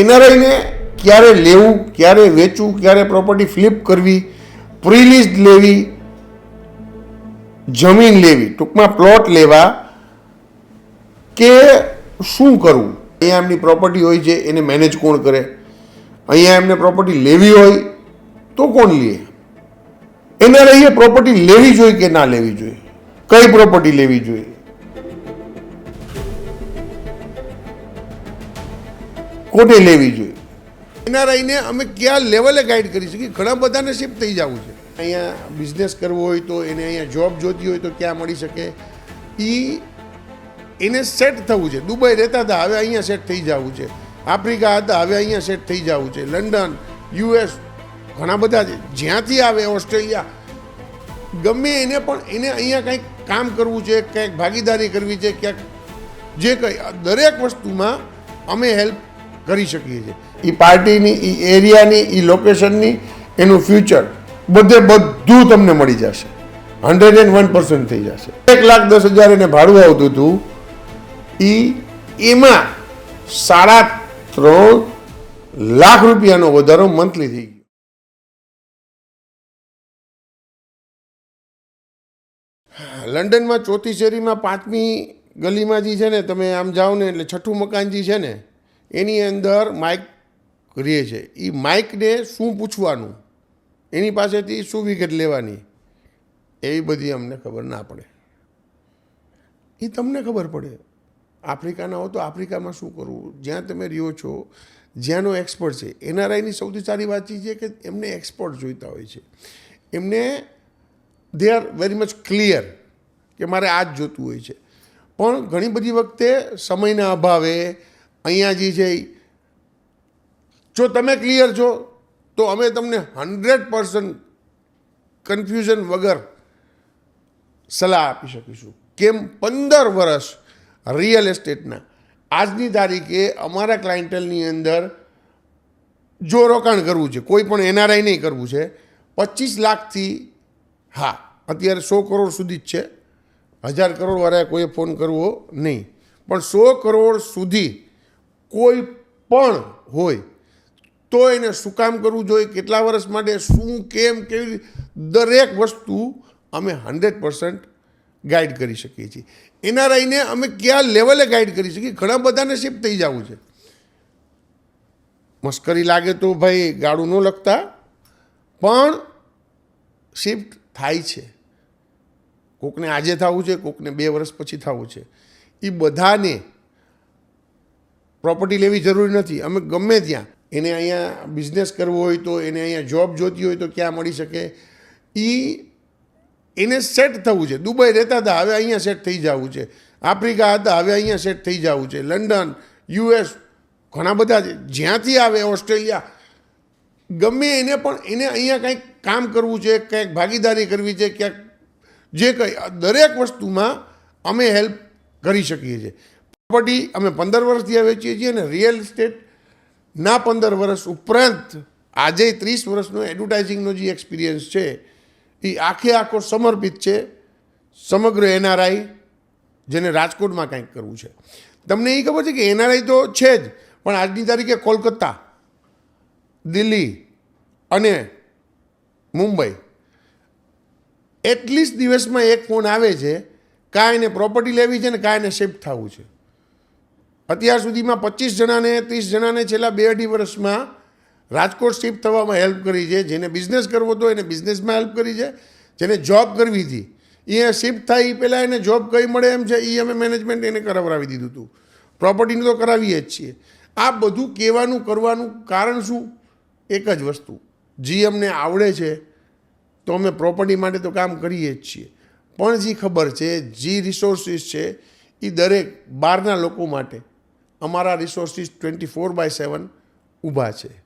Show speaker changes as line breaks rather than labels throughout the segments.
એનઆરઆઈને ક્યારે લેવું, ક્યારે વેચવું, ક્યારે પ્રોપર્ટી ફ્લિપ કરવી પ્રિલીઝ લેવી, જમીન લેવી, ટૂંકમાં પ્લોટ લેવા કે શું કરવું? અહીંયા એમની પ્રોપર્ટી હોય છે, એને મેનેજ કોણ કરે? અહીંયા એમને પ્રોપર્ટી લેવી હોય તો કોણ લે? એના રહીએ પ્રોપર્ટી લેવી જોઈએ કે ના લેવી જોઈએ? કઈ પ્રોપર્ટી લેવી જોઈએ? કોને લેવી જોઈએ. એનઆરઆઈને અમે કયા લેવલે ગાઈડ કરી શકીએ? ઘણા બધાને શિફ્ટ થઈ જવું છે. અહીંયા બિઝનેસ કરવો હોય તો એને અહીંયા જોબ જોતી હોય તો ક્યાં મળી શકે? એ એને સેટ થવું છે. દુબઈ રહેતા હતા, હવે અહીંયા સેટ થઈ જવું છે. આફ્રિકા હતા, હવે અહીંયા સેટ થઈ જવું છે. લંડન યુએસ ઘણા બધા છે. જ્યાંથી આવે ઓસ્ટ્રેલિયા, ગમે એને પણ એને અહીંયા કંઈક કામ કરવું છે, કંઈક ભાગીદારી કરવી છે, ક્યાંક જે કંઈ, દરેક વસ્તુમાં અમે હેલ્પ કરી શકીએ છીએ. એ પાર્ટીની એ એરિયાની એ લોકેશનની એનું ફ્યુચર બધે બધું તમને મળી જશે. હંડ્રેડ એન્ડ વન પર્સન્ટ થઈ જશે. એક લાખ દસ હજાર એને ભાડું આવતું હતું. એ એમાં સાડા ત્રણ લાખ રૂપિયાનો વધારો મંથલી થઈ ગયો. લંડનમાં ચોથી શેરીમાં પાંચમી ગલીમાં જે છે ને, તમે આમ જાઓ ને, એટલે છઠ્ઠું મકાન જે છે ને એની અંદર માઇક રહે છે. એ માઇકને શું પૂછવાનું? એની પાસેથી શું વિગત લેવાની? એવી બધી અમને ખબર ના પડે. એ તમને ખબર પડે. આફ્રિકાના હો તો આફ્રિકામાં શું કરવું? જ્યાં તમે રહ્યો છો, જ્યાંનો એક્સપર્ટ છે. એનઆરઆઈની સૌથી સારી વાત છે કે એમને એક્સપર્ટ જોઈતા હોય છે. એમને they are very much clear કે મારે આ જ જોતું હોય છે. પણ ઘણી બધી વખતે સમયના અભાવે અહીંયા જે છે એ જો તમે ક્લિયર છો, તો અમે તમને હંડ્રેડ પર્સન્ટ કન્ફ્યુઝન વગર સલાહ આપી શકીશું. કેમ? પંદર વર્ષ રિયલ એસ્ટેટના આજની તારીખે અમારા ક્લાયન્ટલની અંદર જો રોકાણ કરવું છે, કોઈ પણ એનઆરઆઈ નહીં કરવું છે, પચીસ લાખથી હા, અત્યારે સો કરોડ સુધી જ છે. હજાર કરોડવાળા કોઈએ ફોન કરવો નહીં. પણ સો કરોડ સુધી કોઈ પણ હોય, તો એને શું કામ કરવું જોઈએ? કેટલા વર્ષ માટે? શું, કેમ, કેવી દરેક વસ્તુ અમે હંડ્રેડ પર્સન્ટ ગાઈડ કરી શકીએ છીએ. એનઆરઆઈને અમે કયા લેવલે ગાઈડ કરી શકીએ? ઘણા બધાને શિફ્ટ થઈ જવું છે. મસ્કરી લાગે તો ભાઈ ગાડું ન લખતા, પણ શિફ્ટ થાય છે. કોકને આજે થવું છે, કોકને બે વર્ષ પછી થવું છે. એ બધાને પ્રોપર્ટી લેવી જરૂરી નથી. અમે ગમે ત્યાં, એને અહીંયા બિઝનેસ કરવો હોય તો, એને અહીંયા જોબ જોતી હોય તો ક્યાં મળી શકે? એ એને સેટ થવું છે. દુબઈ રહેતા હતા, હવે અહીંયા સેટ થઈ જવું છે. આફ્રિકા હતા, હવે અહીંયા સેટ થઈ જવું છે. લંડન, યુએસ, ઘણા બધા છે. જ્યાંથી આવે ઓસ્ટ્રેલિયા, ગમે એને પણ એને અહીંયા કંઈક કામ કરવું છે, કંઈક ભાગીદારી કરવી છે, ક્યાંક જે કંઈ, દરેક વસ્તુમાં અમે હેલ્પ કરી શકીએ છીએ. પ્રોપર્ટી અમે પંદર વર્ષથી વેચીએ છીએ અને રિયલ એસ્ટેટ ના પંદર વર્ષ ઉપરાંત આજે ત્રીસ વર્ષનો એડવર્ટાઇઝિંગનો જે એક્સપિરિયન્સ છે, એ આખે આખો સમર્પિત છે સમગ્ર એનઆરઆઈ જેને રાજકોટમાં કંઈક કરવું છે. તમને એ ખબર છે કે એનઆરઆઈ તો છે જ, પણ આજની તારીખે કોલકાતા, દિલ્હી અને મુંબઈ એટલીસ્ટ દિવસમાં એક ફોન આવે છે કાં એને પ્રોપર્ટી લેવી છે ને કાં એને શિફ્ટ થવું છે. અત્યાર સુધીમાં પચીસ જણાને, ત્રીસ જણાને છેલ્લા બે અઢી વર્ષમાં રાજકોટ શિફ્ટ થવામાં હેલ્પ કરી છે. જેને બિઝનેસ કરવો હતો એને બિઝનેસમાં હેલ્પ કરી છે. જેને જોબ કરવી હતી એ શિફ્ટ થાય એ પહેલાં એને જોબ કઈ મળે એમ છે એ અમે મેનેજમેન્ટ એને કરાવરાવી દીધું હતું. પ્રોપર્ટીનું તો કરાવીએ જ છીએ. આ બધું કહેવાનું કરવાનું કારણ શું? એક જ વસ્તુ. જે અમને આવડે છે, તો અમે પ્રોપર્ટી માટે તો કામ કરીએ જ છીએ. પણ જે ખબર છે, જે રિસોર્સિસ છે એ દરેક બહારના લોકો માટે અમારા resources twenty four by seven ઊભા છે.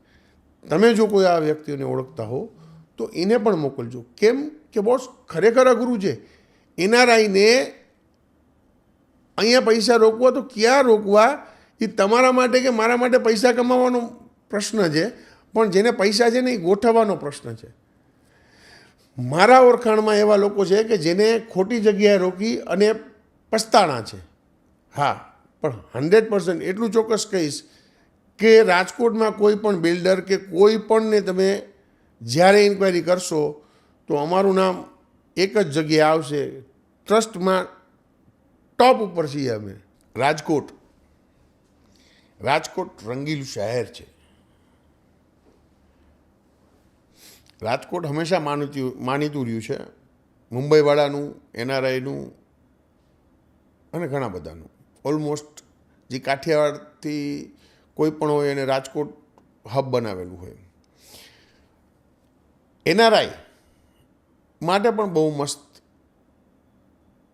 તમે જો કોઈ આ વ્યક્તિઓને ઓળખતા હો, તો એને પણ મોકલજો. કેમ કે બોસ ખરેખર અઘરું છે. એનઆરઆઈને અહીંયા પૈસા રોકવા, તો ક્યાં રોકવા? એ તમારા માટે કે મારા માટે પૈસા કમાવાનો પ્રશ્ન છે, પણ જેને પૈસા છે ને એ ગોઠવવાનો પ્રશ્ન છે. મારા ઓળખાણમાં એવા લોકો છે કે જેને ખોટી જગ્યાએ રોકી અને પસ્તાણા છે. હા. પણ હંડ્રેડ પર્સન્ટ એટલું ચોક્કસ કહીશ કે રાજકોટમાં કોઈ પણ બિલ્ડર કે કોઈ પણને તમે જ્યારે ઇન્ક્વાયરી કરશો, તો અમારું નામ એક જ જગ્યાએ આવશે. ટ્રસ્ટમાં ટોપ ઉપર છીએ અમે. રાજકોટ. રાજકોટ રંગીલું શહેર છે. રાજકોટ હંમેશા માનીતું માનીતું રહ્યું છે. મુંબઈવાળાનું, એનઆરઆઈનું અને ઘણા બધાનું. ઓલમોસ્ટ જે કાઠિયાવાડથી કોઈ પણ હોય એને રાજકોટ હબ બનાવેલું હોય. એનઆરઆઈ માટે પણ બહુ મસ્ત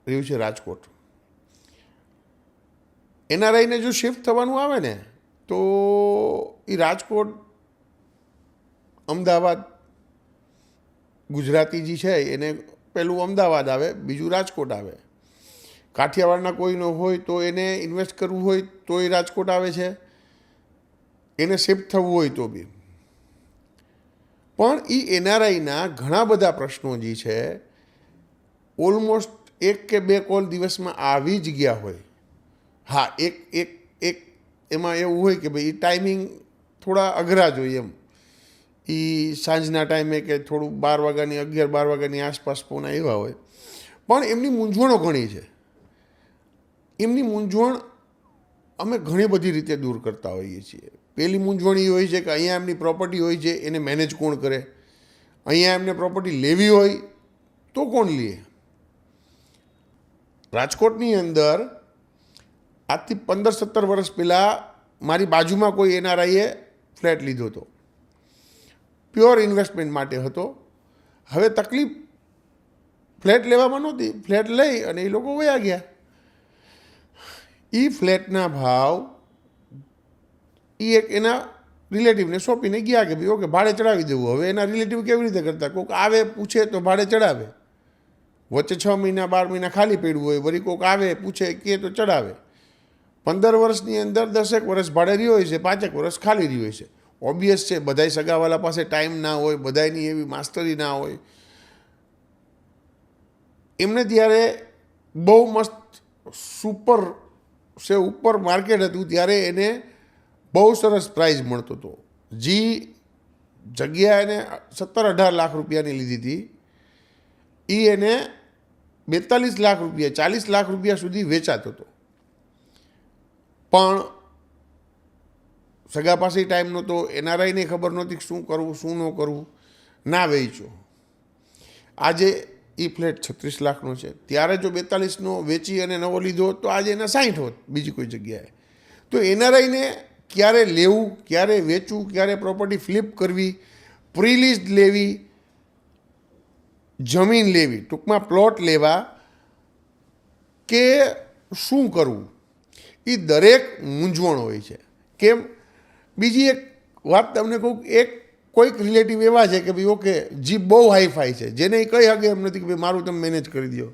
રહ્યું છે રાજકોટ. એનઆરઆઈને જો શિફ્ટ થવાનું આવે ને, તો એ રાજકોટ, અમદાવાદ, ગુજરાતી જે છે એને પહેલું અમદાવાદ આવે, બીજું રાજકોટ આવે. કાઠિયાવાડના કોઈનો હોય તો એને ઇન્વેસ્ટ કરવું હોય તો એ રાજકોટ આવે છે. એને શિફ્ટ થવું હોય તો બી. પણ એ એનઆરઆઈના ઘણા બધા પ્રશ્નો જે છે. ઓલમોસ્ટ એક કે બે કોલ દિવસમાં આવી જ ગયા હોય. હા, એક એક એક એમાં એવું હોય કે ભાઈ ટાઈમિંગ થોડા અઘરા જોઈએ એમ. એ સાંજના ટાઈમે કે થોડું બાર વાગ્યાની અગિયાર, બાર વાગ્યાની આસપાસ પોના એવા હોય. પણ એમની મૂંઝવણો ઘણી છે. એમની મૂંઝવણ અમે ઘણી બધી રીતે દૂર કરતા હોઈએ છીએ. પહેલી મૂંઝવણ એ હોય છે કે અહીંયા એમની પ્રોપર્ટી હોય છે, એને મેનેજ કોણ કરે? અહીંયા એમને પ્રોપર્ટી લેવી હોય તો કોણ લે? રાજકોટની અંદર આજથી પંદર સત્તર વર્ષ પહેલાં મારી બાજુમાં કોઈ એનઆરઆઈએ ફ્લેટ લીધો હતો. પ્યોર ઇન્વેસ્ટમેન્ટ માટે હતો. હવે તકલીફ ફ્લેટ લેવામાં નહોતી. ફ્લેટ લઈ અને એ લોકો વયા ગયા. એ ફ્લેટના ભાવ એ એક એના રિલેટિવને સોંપીને ગયા કે ભાઈ, ઓકે, ભાડે ચડાવી દેવું. હવે એના રિલેટિવ કેવી રીતે કરતા? કોઈક આવે, પૂછે તો ભાડે ચડાવે. વચ્ચે છ મહિના, બાર મહિના ખાલી પડ્યું હોય, વળી કોઈક આવે, પૂછે, કે તો ચડાવે. પંદર વર્ષની અંદર દસેક વર્ષ ભાડે રહ્યો હોય છે, પાંચેક વર્ષ ખાલી રહ્યો હોય છે. ઓબ્વિયસ છે, બધાય સગાવાલા પાસે ટાઈમ ના હોય, બધાયની એવી માસ્ટરી ના હોય. એમને ત્યારે બહુ મસ્ત સુપર સે ઉપર માર્કેટ હતું ત્યારે એને બહુ સરસ પ્રાઇઝ મળતો હતો. જી જગ્યા એને સત્તર અઢાર લાખ રૂપિયાની લીધી હતી. એ એને બેતાલીસ લાખ રૂપિયા, ચાલીસ લાખ રૂપિયા સુધી વેચાતો હતો. પણ સગા પાસે ટાઈમ નહોતો એનઆરઆઈને ખબર નહોતી શું કરવું, શું ન કરવું, ના વેચ્યો. આજે એ ફ્લેટ છત્રીસ લાખનો છે. ત્યારે જો બેતાલીસનો વેચી અને નવો લીધો તો આજે એના સાઠ હોત બીજી કોઈ જગ્યાએ. તો એનઆરઆઈને ક્યારે લેવું, ક્યારે વેચવું, ક્યારે પ્રોપર્ટી ફ્લિપ કરવી પ્રીલિસ્ટ લેવી, જમીન લેવી, ટૂંકમાં પ્લોટ લેવા કે શું કરવું? એ દરેક મૂંઝવણ હોય છે. કેમ? બીજી એક વાત તમને કહું, એક કોઈક રિલેટિવ એવા છે કે ભાઈ, ઓકે જીપ બહુ હાઈફાઈ છે. જેને એ કહી શકે એમ નથી કે, ભાઈ, મારું તમે મેનેજ કરી દો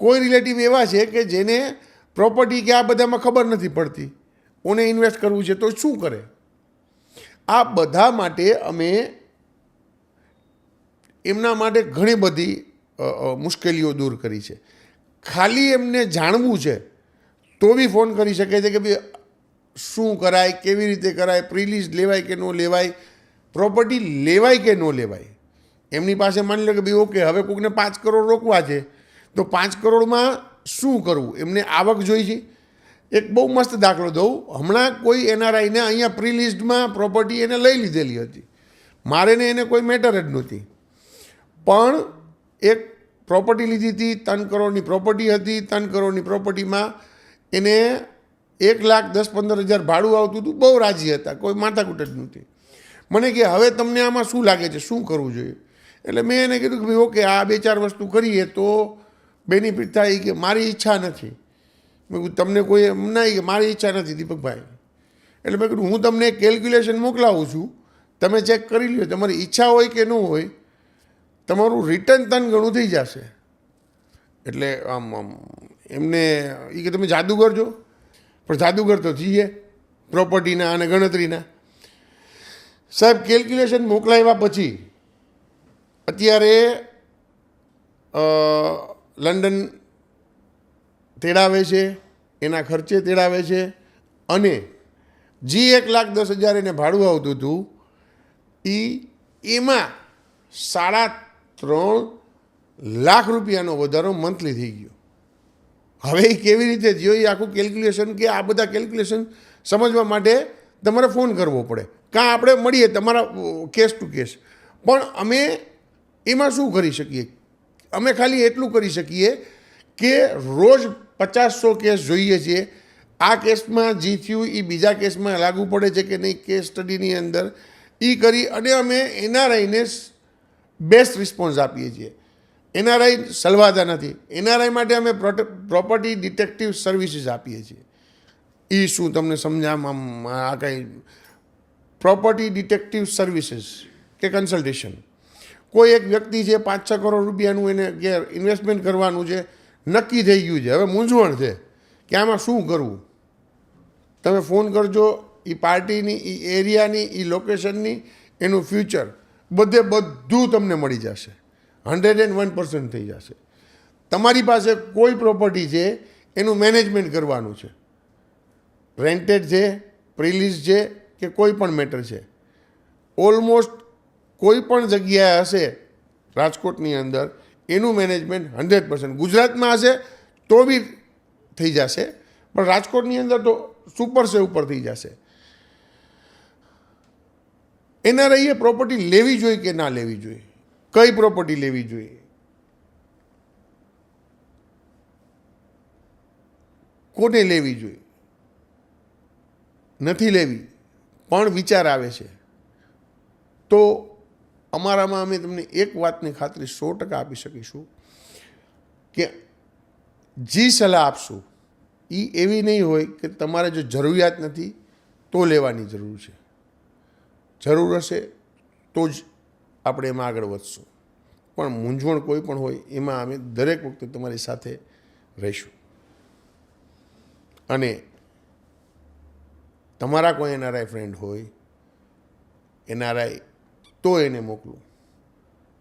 કોઈ રિલેટિવ એવા છે કે જેને પ્રોપર્ટી કે આ બધામાં ખબર નથી પડતી, ઓને ઇન્વેસ્ટ કરવું છે તો શું કરે? આ બધા માટે અમે એમના માટે ઘણી બધી મુશ્કેલીઓ દૂર કરી છે. ખાલી એમને જાણવું છે, તો બી ફોન કરી શકે છે કે, ભાઈ, શું કરાય, કેવી રીતે કરાય પ્રિલીઝ લેવાય કે ન લેવાય પ્રોપર્ટી લેવાય કે ન લેવાય? એમની પાસે માની લો કે ભાઈ ઓકે હવે કોઈકને પાંચ કરોડ રોકવા છે, તો પાંચ કરોડમાં શું કરવું? એમને આવક જોઈ છે. એક બહુ મસ્ત દાખલો દઉં. હમણાં કોઈ એનઆરઆઈને અહીંયા પ્રીલિસ્ટમાં પ્રોપર્ટી એને લઈ લીધેલી હતી. મારે ને એને કોઈ મેટર જ નહોતી. પણ એક પ્રોપર્ટી લીધી હતી, ત્રણ કરોડની પ્રોપર્ટી હતી, ત્રણ કરોડની પ્રોપર્ટીમાં એને એક લાખ દસ પંદર હજાર ભાડું આવતું હતું. બહુ રાજી હતા. કોઈ માથાકૂટ જ નહોતી. મને કે, હવે તમને આમાં શું લાગે છે? શું કરવું જોઈએ? એટલે મેં એને કીધું કે, ભાઈ, ઓકે, આ બે ચાર વસ્તુ કરીએ તો બેનિફિટ થાય કે મારી ઈચ્છા નથી. મેં તમને કોઈ એમ નહીં કે મારી ઈચ્છા નથી, દીપકભાઈ. એટલે મેં કીધું, હું તમને કેલ્ક્યુલેશન મોકલાવું છું. તમે ચેક કરી લ્યો. તમારી ઈચ્છા હોય કે ન હોય, તમારું રિટર્ન તન ઘણું થઈ જશે. એટલે આમ આમ, એમને એ કે, તમે જાદુગર છો? પણ જાદુગર તો છીએ પ્રોપર્ટીના અને ગણતરીના. સાહેબ કેલ્ક્યુલેશન મોકલાવ્યા પછી અત્યારે લંડન તેડાવે છે, એના ખર્ચે તેડાવે છે અને જી એક લાખ દસ હજાર એને ભાડું આવતું હતું એ એમાં સાડા ત્રણ લાખ રૂપિયાનો વધારો મંથલી થઈ ગયો. હવે એ કેવી રીતે થયો એ આખું કેલ્ક્યુલેશન કે આ બધા કેલ્ક્યુલેશન સમજવા માટે તમારે ફોન કરવો પડે. કાં આપણે મળીએ તમારા કેસ ટુ કેસ પણ અમે એમાં શું કરી શકીએ? અમે ખાલી એટલું કરી શકીએ કે રોજ પચાસસો કેસ જોઈએ છીએ આ કેસમાં જે થયું એ બીજા કેસમાં લાગુ પડે છે કે નહીં કેસ સ્ટડીની અંદર. એ કરી અને અમે એનઆરઆઈને બેસ્ટ રિસ્પોન્સ આપીએ છીએ. એનઆરઆઈ સલવાતા નથી. એનઆરઆઈ માટે અમે પ્રોપર્ટી ડિટેક્ટિવ સર્વિસીસ આપીએ છીએ. એ શું તમને સમજામ, આ કંઈ પ્રોપર્ટી ડિટેક્ટિવ સર્વિસીસ કે કન્સલ્ટેશન. કોઈ એક વ્યક્તિ છે પાંચ છ કરોડ રૂપિયાનું એને ગેર ઇન્વેસ્ટમેન્ટ કરવાનું છે, નક્કી થઈ ગયું છે. હવે મૂંઝવણ છે કે આમાં શું કરવું? તમે ફોન કરજો એ પાર્ટીની એ એરિયાની એ લોકેશનની એનું ફ્યુચર બધે બધું તમને મળી જશે. હંડ્રેડ એન્ડ વન પર્સન્ટ થઈ જશે. તમારી પાસે કોઈ પ્રોપર્ટી છે, એનું મેનેજમેન્ટ કરવાનું છે. રેન્ટેડ છે પ્રિલીઝ છે કે કોઈ પણ મેટર છે. ઓલમોસ્ટ કોઈ પણ જગ્યાએ હશે રાજકોટની અંદર, એનું મેનેજમેન્ટ હંડ્રેડ પર્સન્ટ ગુજરાતમાં હશે તો બી થઈ જશે, પણ રાજકોટની અંદર તો સુપર સે ઉપર થઈ જશે. એનઆરઆઈએ પ્રોપર્ટી લેવી જોઈએ કે ના લેવી જોઈએ? કઈ પ્રોપર્ટી લેવી જોઈએ? કોને લેવી જોઈએ? નથી લેવી. પણ વિચાર આવે છે. તો અમારામાં અમે તમને એક વાતની ખાતરી સો ટકા આપી શકીશું કે જે સલાહ આપશું, એ એવી નહીં હોય કે તમારે જો જરૂરિયાત નથી તો લેવાની જરૂર છે. જરૂર હશે તો જ આપણે એમાં આગળ વધશું. પણ મૂંઝવણ કોઈ પણ હોય એમાં અમે દરેક વખતે તમારી સાથે રહીશું. અને તમારા કોઈ એનઆરઆઈ ફ્રેન્ડ હોય, એનઆરઆઈ, તો એને મોકલો.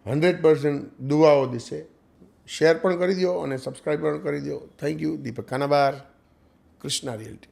હંડ્રેડ પર્સન્ટ દુઆઓ દિશે. શેર પણ કરી દો અને સબસ્ક્રાઈબ પણ કરી દો thank you Deepak Kanabar Krishna realty.